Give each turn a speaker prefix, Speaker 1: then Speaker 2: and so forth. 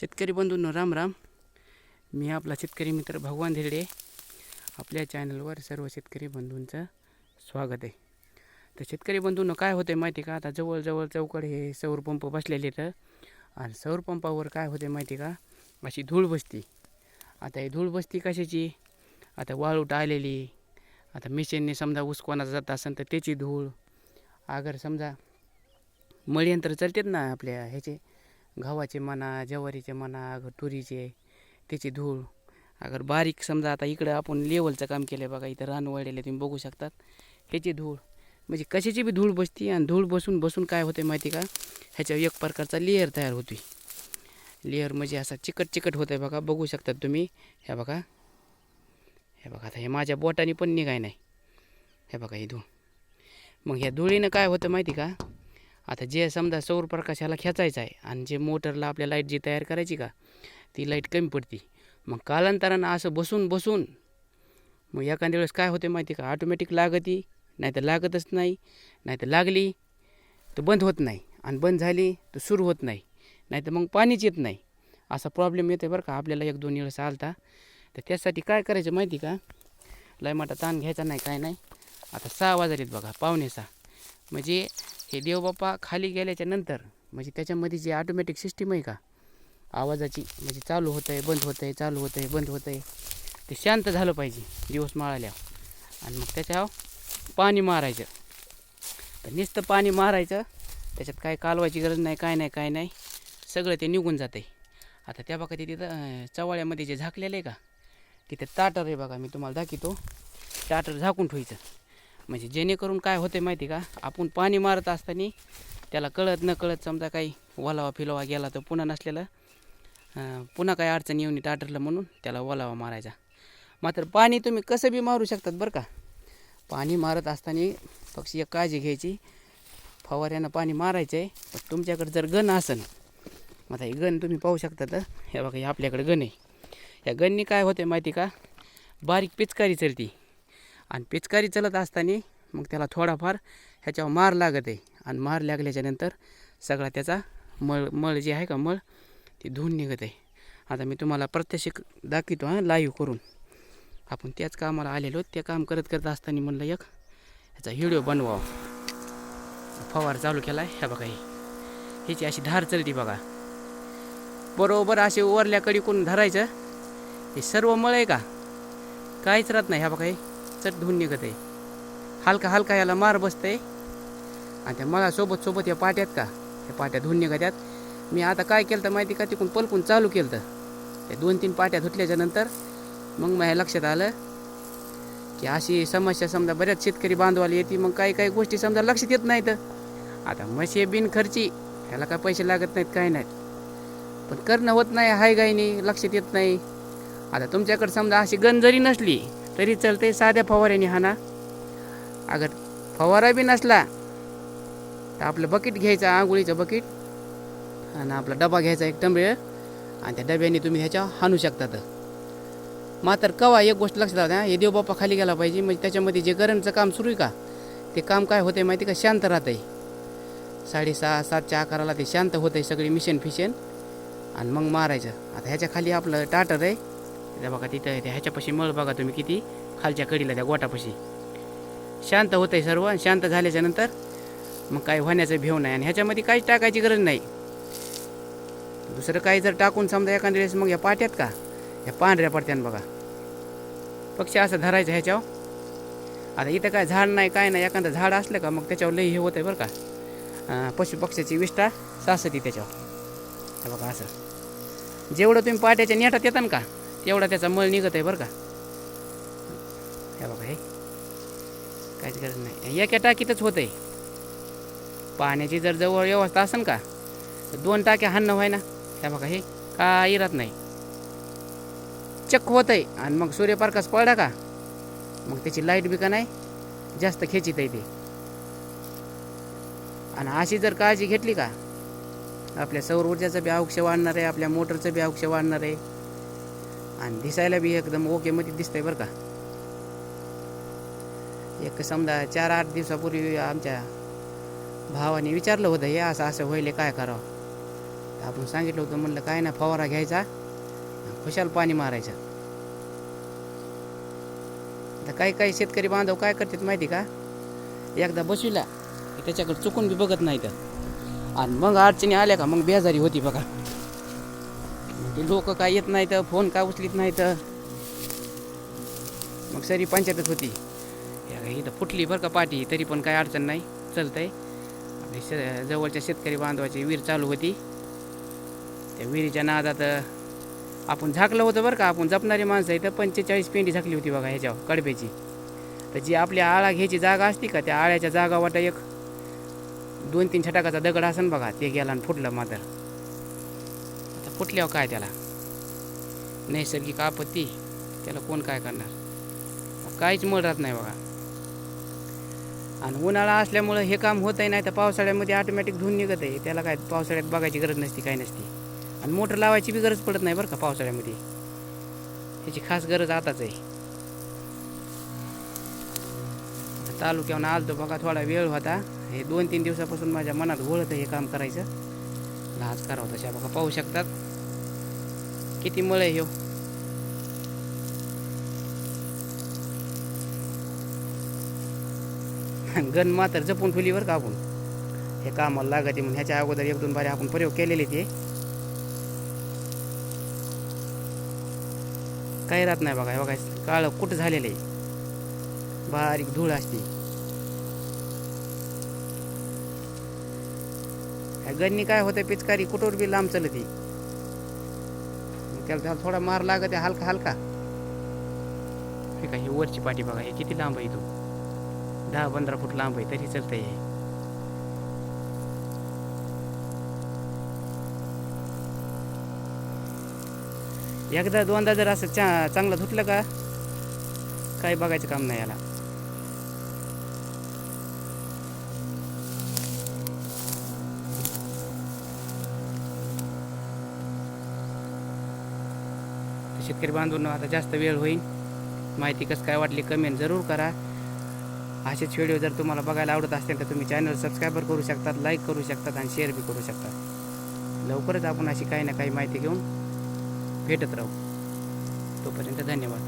Speaker 1: शेतकरी बंधूंनो राम राम मी आपला शेतकरी मित्र भगवान धिरडे आपल्या चॅनलवर सर्व शेतकरी बंधूंचं स्वागत आहे. तर शेतकरी बंधूंनो काय होते माहिती का? आता जवळजवळ चौकड हे सौर पंप बसलेले तर आणि सौर पंपावर काय होते माहिती का? अशी धूळ बसती. आता ही धूळ बसती कशाची? आता वाळूट आलेली आता मिशनने समजा ऊस कोणाचा जात असेल तर त्याची धूळ. अगर समजा मळयंत्र चालतात ना आपल्या ह्याचे गव्हाचे म्हणा ज्वारीचे म्हणा अगर तुरीचे त्याची धूळ. अगर बारीक समजा आता इकडं आपण लेवलचं काम केलं आहे बघा इथं रान वळलेलं तुम्ही बघू शकतात. ह्याची धूळ. म्हणजे कशाची बी धूळ बसते आणि धूळ बसून बसून काय होते माहिती का? ह्याच्यावर एक प्रकारचा लेअर तयार होती लेअर म्हणजे असा चिकट चिकट होत आहे बघा बघू शकतात तुम्ही. ह्या बघा. हे बघा आता हे माझ्या बोटाने पण निघाय नाही. हे बघा ही धूळ. मग ह्या धुळीनं काय होतं माहिती का? आता जे समजा सौर प्रकाशाला खेचायचा आहे आणि जे मोटरला आपल्या लाइट जी तयार करायची का ती लाइट कमी पडती. मग कालांतरानं असं बसून बसून मग एखाद्या वेळेस काय होते माहिती का? ऑटोमॅटिक लागती नाही तर लागतच नाही नाही तर लागली तर बंद होत नाही. आणि बंद झाली तर सुरू होत नाही नाही तर मग पाणीच येत नाही. असा प्रॉब्लेम येतो बरं का आपल्याला एक दोन वेळेस आलता. तर त्यासाठी काय करायचं माहिती का? लय मोठा ताण घ्यायचा नाही काय नाही. आता सहा वाजलेत बघा पावणे सहा म्हणजे हे देवबाप्पा खाली गेल्याच्यानंतर म्हणजे त्याच्यामध्ये जे ऑटोमॅटिक सिस्टीम आहे का आवाजाची म्हणजे चालू होतं आहे बंद होतं आहे चालू होतं आहे बंद होतं आहे ते शांत झालं पाहिजे दिवस माळाल्यावर आणि मग त्याच्यावर पाणी मारायचं. तर नुसतं पाणी मारायचं त्याच्यात काय कालवायची गरज नाही काय नाही काय नाही सगळं ते निघून जातं आहे आता त्या बघा ते तिथं चवाळ्यामध्ये जे झाकलेलं आहे का तिथे ताटर आहे बघा मी तुम्हाला दाखवतो. ताटर झाकून ठेवायचं. म्हणजे जेणेकरून काय होते माहिती का? आपण पाणी मारत असताना त्याला कळत न कळत समजा काही ओलावा फिलावा गेला तर पुन्हा नसलेलं पुन्हा काही अडचण येऊन टाटरलं म्हणून त्याला ओलावा मारायचा. मात्र पाणी तुम्ही कसं बी मारू शकतात बरं का? पाणी मारत असताना पक्षी एक काळजी घ्यायची. फवाऱ्यानं पाणी मारायचं आहे पण तुमच्याकडे जर गण असेल आता ही गण तुम्ही पाहू शकता तर हे बघा हे आपल्याकडे गण आहे. या गणनी काय होते माहिती का? बारीक पिचकारी चलती आणि पिचकारी चलत असताना मग त्याला थोडाफार ह्याच्यावर मार लागत. आहे आणि मार लागल्याच्यानंतर सगळा त्याचा मळ मळ जे आहे का मळ ते धुवून निघत. आहे आता मी तुम्हाला प्रत्यक्ष दाखवतो हां लाईव्ह करून. आपण त्याच कामाला आलेलो ते काम करत करत असताना म्हणलं एक ह्याचा व्हिडिओ बनवावा. फवार चालू केला आहे ह्या बघा ह्याची अशी धार चलती बघा. बरोबर असे वरल्याकडे कोण धरायचं? हे सर्व मळ आहे का? काहीच राहत नाही ह्या बघा चट धुवून निघत आहे. हलका हलका याला मार बसतंय. आणि त्या मला सोबत सोबत या पाट्यात का? त्या पाट्या धुवून निघत्यात. मी आता काय केलं तर माहिती का? तिकडून पलकून चालू केलं तर त्या दोन तीन पाट्या धुतल्याच्या नंतर मग माझ्या लक्षात आलं की अशी समस्या समजा बऱ्याच शेतकरी बांधवाला येते मग काही काही गोष्टी समजा लक्षात येत नाहीत. आता म्हशी बिन खर्ची ह्याला काय पैसे लागत नाहीत काय नाहीत. पण करणं होत नाही हाय गायनी लक्षात येत नाही. आता तुमच्याकडे समजा अशी गण जरी नसली तरी चालते साध्या फवाऱ्याने हाना अगर फवारा बी नसला तर आपलं बकेट घ्यायचं आंघोळीचं बकेट. आणि आपला डबा घ्यायचा एक टंबळ. आणि त्या डब्याने तुम्ही ह्याच्या हाणू शकतात मात्र कवा एक गोष्ट लक्षात राहते हे देवबाप्पा खाली गेला पाहिजे. म्हणजे त्याच्यामध्ये जे गरमचं काम सुरू आहे का ते काम काय होते माहिती का? शांत राहतं आहे साडेसहा सातच्या आकाराला ते शांत होतं आहे सगळी मिशन फिशन. आणि मग मारायचं. आता ह्याच्या खाली आपलं टाटर आहे. त्या बघा तिथं त्या ह्याच्यापाशी मळ बघा तुम्ही किती. खालच्या कडीला त्या गोटापाशी. शांत होतं आहे सर्व. आणि शांत झाल्याच्यानंतर मग काही होण्याचं भेव नाही आणि ह्याच्यामध्ये काहीच टाकायची गरज नाही. दुसरं काही जर टाकून समजा एखाद्या वेळेस मग या पाट्यात का? या पांढऱ्या पडत्यान बघा. पक्षी असं धरायचं ह्याच्यावर. आता इथं काय झाड नाही काय नाही. एखादं झाड असलं का मग त्याच्यावर लई हे होतं आहे बरं का. पशुपक्ष्याची पशु पक्ष्याची विष्ठा सासती त्याच्यावर. बघा असं. जेवढं तुम्ही पाट्याच्या नेटात येतान का तेवढा त्याचा मळ निघत आहे बरं का. हे बघा हे. काहीच गरज नाही. एका टाकीतच होतं आहे पाण्याची जर जवळ व्यवस्था असेल का तर दोन टाक्या हाणणं व्हाय ना. हे बघा हे काही राहत नाही. चक्क होत आहे आणि मग सूर्यप्रकाश पडला का मग त्याची लाइट बी का नाही जास्त खेचित आहे ते. आणि अशी जर काळजी घेतली का आपल्या सौर ऊर्जाचं बी औक्ष वाढणार आहे आपल्या मोटरचं बी औक्ष वाढणार आहे. आणि दिसायला बी एकदम ओके मध्ये दिसतंय बरं का. एक समजा चार आठ दिवसापूर्वी आमच्या भावाने विचारलं होतं हे असं असं होईल काय करावं? आपण सांगितलं होतं म्हणलं काय ना फवारा घ्यायचा खुशाल पाणी मारायचं. आता काही काही शेतकरी बांधव काय करतात माहिती का? एकदा बसविला त्याच्याकडे चुकून बी बघत नाही तर. आणि मग अडचणी आल्या का मग बेजारी होती बघा. लोक काय येत नाहीत फोन काय उचलीत नाहीत. मग सरी पंचायतच होती. इथं फुटली बरं का पाठी तरी पण काय अडचण नाही. चलतंय. आपली शे जवळच्या शेतकरी बांधवाची विहीर चालू होती. त्या विहिरीच्या नादात आपण झाकलं होतं बरं का आपण जपणारी माणसं इथं पंचेचाळीस पेंडी झाकली होती बघा ह्याच्यावर कडब्याची. तर जी आपली आळा घ्यायची जागा असते का त्या आळ्याच्या जागा वाटा एक दोन तीन छटाकाचा दगड असन बघा ते गेला आणि फुटलं मात्र. फुटल्यावर काय त्याला? नैसर्गिक आपत्ती. त्याला कोण काय करणार? काहीच मळ राहत नाही बघा. आणि उन्हाळा असल्यामुळं हे काम होतही नाही तर पावसाळ्यामध्ये ऑटोमॅटिक धुवून निघत आहे त्याला काय पावसाळ्यात बघायची गरज नसती काय नसती. आणि मोटर लावायची बी गरज पडत नाही बरं का पावसाळ्यामध्ये. त्याची खास गरज आताच आहे. तालुक्यावर आलतो बघा थोडा वेळ होता. हे दोन तीन दिवसापासून माझ्या मनात घोळत हे काम करायचं. लाज करावं तशा बघा पाहू शकतात. किती मळ आहे ह्यो? गण मात्र जपून ठेवली बरं का आपण? हे कामाला लागते म्हणून ह्याच्या अगोदर एक दोन बारे आपण प्रयोग केलेले ते. काही राहत नाही बघा बघा काळं कुठं झालेलं? आहे बारीक धूळ असते. ह्या गन्नी काय होतं पिचकारी? कुठवर बी लांब चलती त्याला त्याला थोडा मार लागत आहे हलका हलका. ठीक आहे ही वरची पाठी बघा हे किती लांब आहे तू? दहा पंधरा फूट लांब आहे तरी चालतंय हे. एकदा दोनदा जर असं चा चांगलं धुतलं का काही बघायचं काम नाही याला. शेतकरी बांधूंनो आता जास्त वेळ होईल. माहिती कसं काय वाटली कमेंट जरूर करा. असेच व्हिडिओ जर तुम्हाला बघायला आवडत असतील तर तुम्ही चॅनल सबस्क्राईबर करू शकतात लाईक करू शकतात आणि शेअर बी करू शकतात. लवकरच आपण अशी काही ना काही माहिती घेऊन भेटत राहू. तोपर्यंत धन्यवाद.